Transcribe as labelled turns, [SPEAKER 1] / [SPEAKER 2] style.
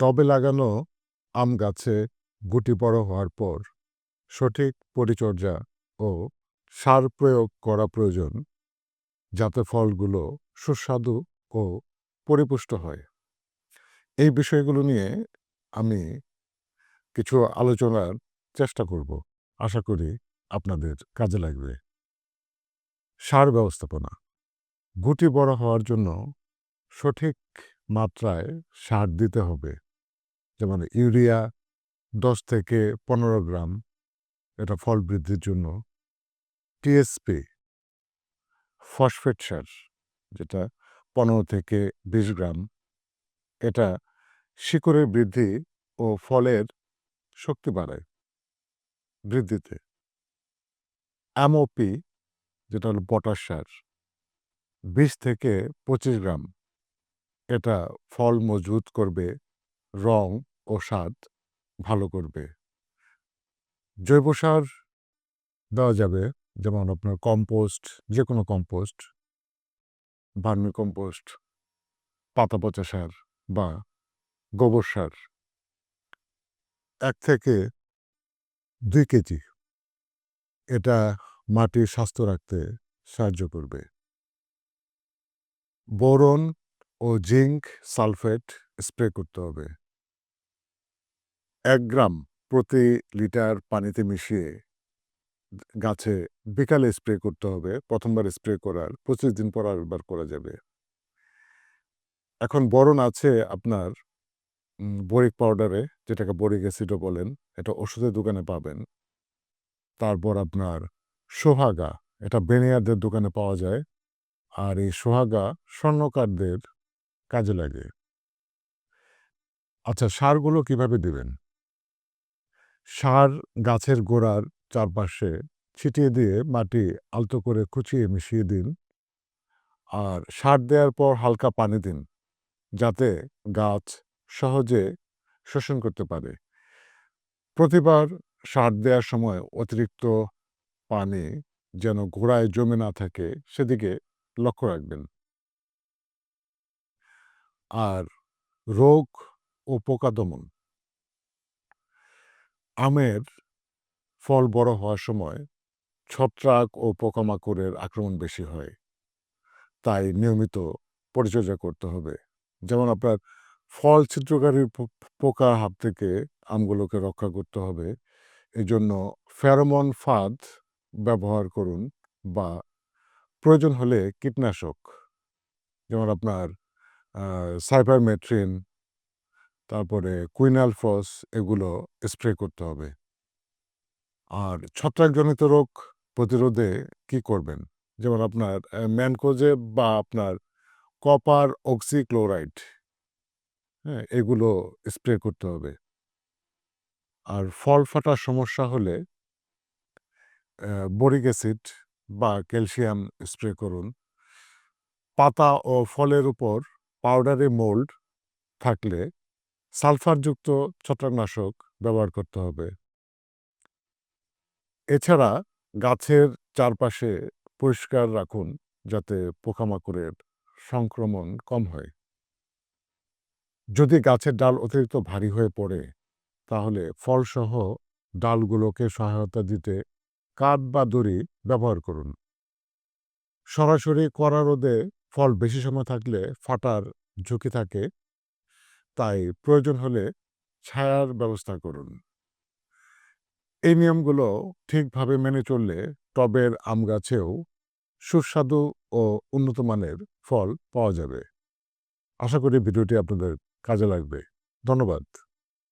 [SPEAKER 1] টবে লাগানো আম গাছে গুটি বড় হওয়ার পর সঠিক পরিচর্যা ও সার প্রয়োগ করা প্রয়োজন, যাতে ফলগুলো সুস্বাদু ও পরিপুষ্ট হয়। এই বিষয়গুলো নিয়ে আমি কিছু আলোচনার চেষ্টা করব। আশা করি আপনাদের কাজে লাগবে। সার ব্যবস্থাপনা, গুটি বড় হওয়ার জন্য সঠিক মাত্রায় সার দিতে হবে। যেমন ইউরিয়া দশ থেকে পনেরো গ্রাম, এটা ফল বৃদ্ধির জন্য। টিএসপি ফসফেট সার, যেটা পনেরো থেকে বিশ গ্রাম, এটা শিকড়ের বৃদ্ধি ও ফলের শক্তি বাড়ায় বৃদ্ধিতে। অ্যামোপি যেটা হলো পটাশ সার, বিশ থেকে পঁচিশ গ্রাম, এটা ফল মজবুত করবে রং ও স্বাদ ভালো করবে। জৈব সার দেওয়া যাবে, যেমন আপনার কম্পোস্ট যে কোনো কম্পোস্ট ভার্মি কম্পোস্ট পাতা পচা সার বা গোবর সার। এক থেকে দুই কেজি এটা মাটির স্বাস্থ্য রাখতে সাহায্য করবে। বোরন ও জিঙ্ক সালফেট স্প্রে করতে হবে। এক গ্রাম প্রতি লিটার পানিতে মিশিয়ে গাছে বিকালে স্প্রে করতে হবে। প্রথমবার স্প্রে করার, পঁচিশ দিন পর আরেকবার করা যাবে। এখন বরণ আছে আপনার বরিক পাউডারে, যেটাকে বরিক অ্যাসিডও বলেন, এটা ওষুধের দোকানে পাবেন। তারপর আপনার সোহাগা, এটা বেনিয়ারদের দোকানে পাওয়া যায়। আর এই সোহাগা স্বর্ণকারদের কাজে লাগে। আচ্ছা সারগুলো কীভাবে দিবেন? সার গাছের গোড়ার চারপাশে ছিটিয়ে দিয়ে মাটি আলতো করে কুচিয়ে মিশিয়ে দিন। আর সার দেওয়ার পর হালকা পানি দিন, যাতে গাছ সহজে শোষণ করতে পারে। প্রতিবার সার দেওয়ার সময় অতিরিক্ত পানি যেন গোড়ায় জমে না থাকে, সেদিকে লক্ষ্য রাখবেন। আর রোগ ও পোকা দমন আমের ফল বড় হওয়ার সময় ছত্রাক ও পোকামাকড়ের আক্রমণ বেশি হয়। তাই নিয়মিত পরিচর্যা করতে হবে। যেমন আপনার ফল ছিদ্রকারী পোকা হাত থেকে আমগুলোকে রক্ষা করতে হবে। এই জন্য ফেরোমন ফাঁদ ব্যবহার করুন বা প্রয়োজন হলে কীটনাশক, যেমন আপনার সাইপারমেট্রিন তারপরে কুইনাল কুইনালফস এগুলো স্প্রে করতে হবে। আর ছত্রাকজনিত রোগ প্রতিরোধে কি করবেন? যেমন আপনার ম্যানকোজে বা আপনার কপার অক্সিক্লোরাইড হ্যাঁ এগুলো স্প্রে করতে হবে। আর ফল ফাটার সমস্যা হলে বরিক অ্যাসিড বা ক্যালসিয়াম স্প্রে করুন। পাতা ও ফলের উপর পাউডারি মোল্ড থাকলে সালফারযুক্ত ছত্রাকনাশক ব্যবহার করতে হবে। এছাড়া গাছের চারপাশে পরিষ্কার রাখুন যাতে পোকামাকড়ের সংক্রমণ কম হয়। যদি গাছের ডাল অতিরিক্ত ভারী হয়ে পড়ে, তাহলে ফলসহ ডালগুলোকে সহায়তা দিতে কাঠ বা দড়ি ব্যবহার করুন। সরাসরি কড়া রোদে ফল বেশি সময় থাকলে ফাটার ঝুঁকি থাকে তাই প্রয়োজন হলে ছায়ার ব্যবস্থা করুন। এই নিয়মগুলো ঠিকভাবে মেনে চললে টবের আম গাছেও সুস্বাদু ও উন্নত মানের ফল পাওয়া যাবে। আশা করি ভিডিওটি আপনাদের কাজে লাগবে। ধন্যবাদ।